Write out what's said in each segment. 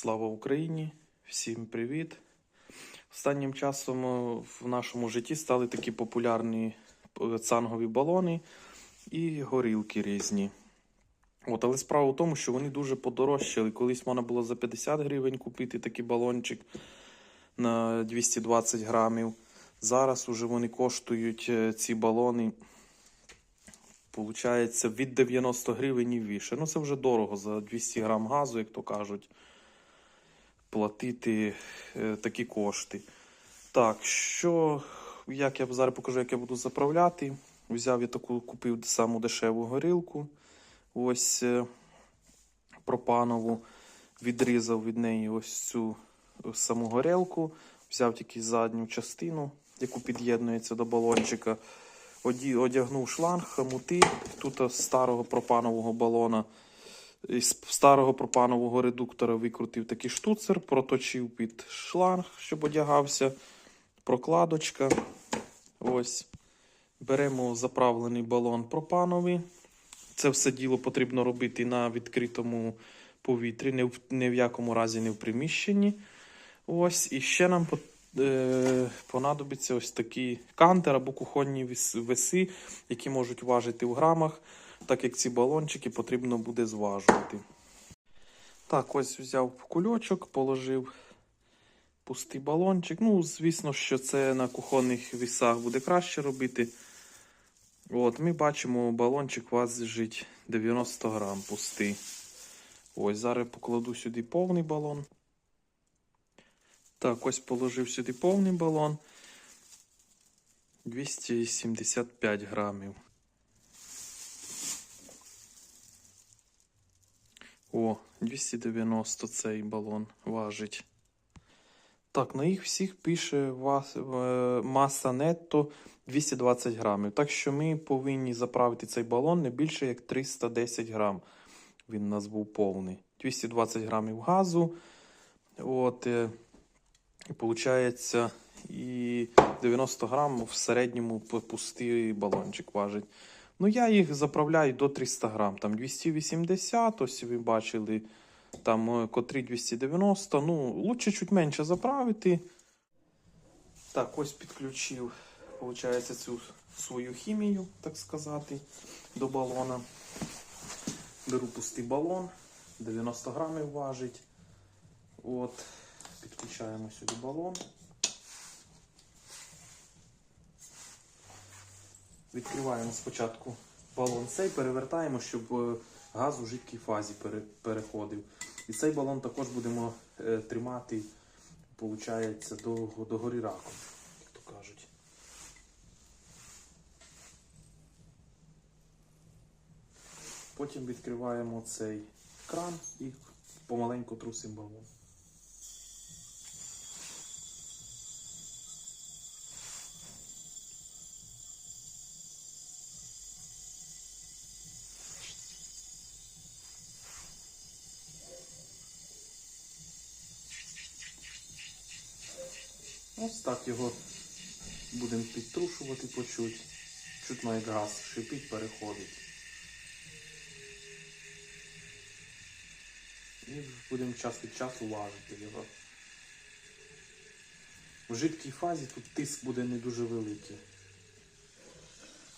Слава Україні! Всім привіт! Останнім часом е, в нашому житті стали такі популярні е, цангові балони і горілки різні. От, але справа в тому, що вони дуже подорожчали. Колись можна було за 50 гривень купити такий балончик на 220 грамів. Зараз уже вони коштують е, ці балони, получається, від 90 гривень і більше. Ну це вже дорого за 200 грам газу, як то кажуть платити е, такі кошти. Так, що, як я зараз покажу, як я буду заправляти. Взяв я таку, купив саму дешеву горілку. Ось е, пропанову. Відрізав від неї ось цю саму горілку. Взяв тільки задню частину, яку під'єднується до балончика. Одягнув шланг, хомути. Тут старого пропанового балона із старого пропанового редуктора викрутив такий штуцер, проточив під шланг, щоб одягався. Прокладочка. Ось. Беремо заправлений балон пропановий. Це все діло потрібно робити на відкритому повітрі, не в, не в якому разі не в приміщенні. Ось. І ще нам е, понадобиться ось такий кантер або кухонні веси, які можуть важити в грамах так як ці балончики потрібно буде зважувати. Так, ось взяв кульочок, положив пустий балончик. Ну, звісно, що це на кухонних вісах буде краще робити. От, ми бачимо, балончик важить 90 грам пустий. Ось, зараз покладу сюди повний балон. Так, ось положив сюди повний балон. 275 грамів. О, 290 цей балон важить. Так, на їх всіх пише е, маса нетто 220 грамів. Так що ми повинні заправити цей балон не більше як 310 грам. Він у нас був повний. 220 грамів газу. От, е, і виходить, і 90 грам в середньому пустий балончик важить. Ну, я їх заправляю до 300 грам. Там 280, ось ви бачили, там е, котрі 290. Ну, лучше чуть менше заправити. Так, ось підключив, виходить, цю свою хімію, так сказати, до балона. Беру пустий балон, 90 грамів важить. От, підключаємо сюди балон. Відкриваємо спочатку балон цей, перевертаємо, щоб е, газ у жидкій фазі переходив. І цей балон також будемо е, тримати, виходить, до, до горі раком, як то кажуть. Потім відкриваємо цей кран і помаленьку трусимо балон. Ось так його будемо підтрушувати по чуть. Чутно як газ шипить, переходить. І будемо час від часу важити його. В жидкій фазі тут тиск буде не дуже великий.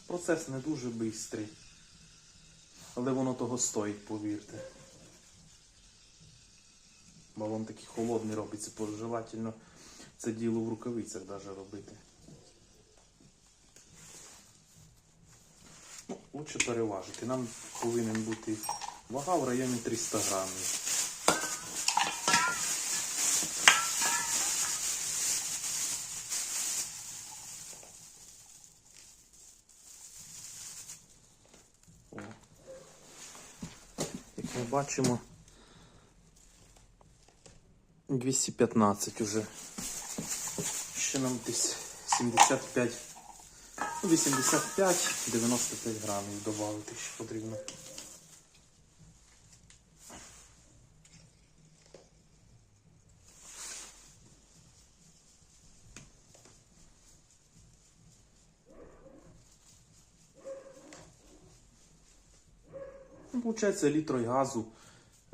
Процес не дуже швидкий. Але воно того стоїть, повірте. Балон такий холодний робиться, пожелательно це діло в рукавицях навіть робити. Ну, лучше переважити. Нам повинен бути вага в районі 300 грамів. Ми бачимо, 215 уже. Нам десь 75, ну 85-95 грамів додати ще потрібно. Получається літрою газу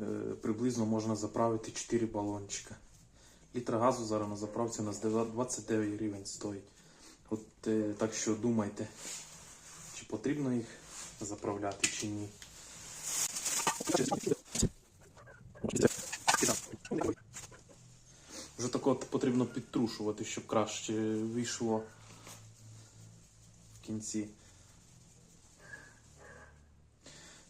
е, приблизно можна заправити 4 балончика. Літр газу зараз на заправці у нас 29 гривень стоїть. От, е, так що думайте, чи потрібно їх заправляти, чи ні. Вже так от потрібно підтрушувати, щоб краще вийшло в кінці.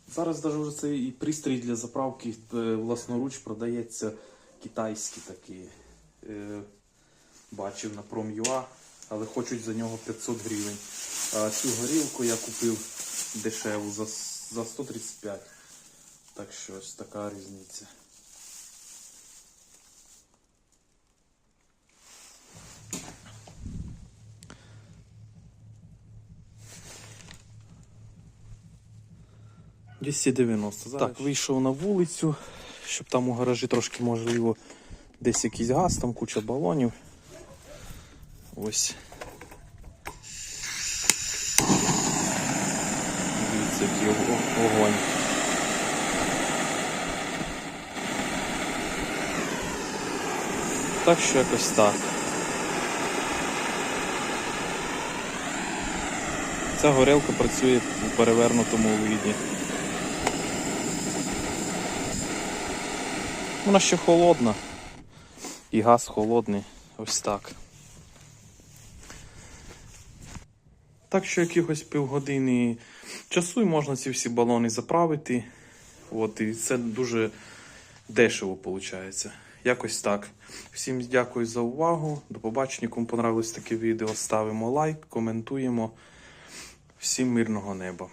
Зараз навіть вже цей пристрій для заправки е, власноруч продається китайський такий. Е, Бачив на Prom.ua, але хочуть за нього 500 гривень. А цю горілку я купив дешеву за, за 135. Так що ось така різниця. – 290. Так, вийшов на вулицю, щоб там у гаражі трошки можливо десь якийсь газ, там куча балонів. Ось. Дивіться, який о- о- огонь. Так що якось так. Ця горелка працює у перевернутому виді. Вона ще холодна. І газ холодний. Ось так. Так що якихось півгодини часу і можна ці всі балони заправити. От, і це дуже дешево виходить. Якось так. Всім дякую за увагу. До побачення. Кому понравилось таке відео, ставимо лайк, коментуємо. Всім мирного неба.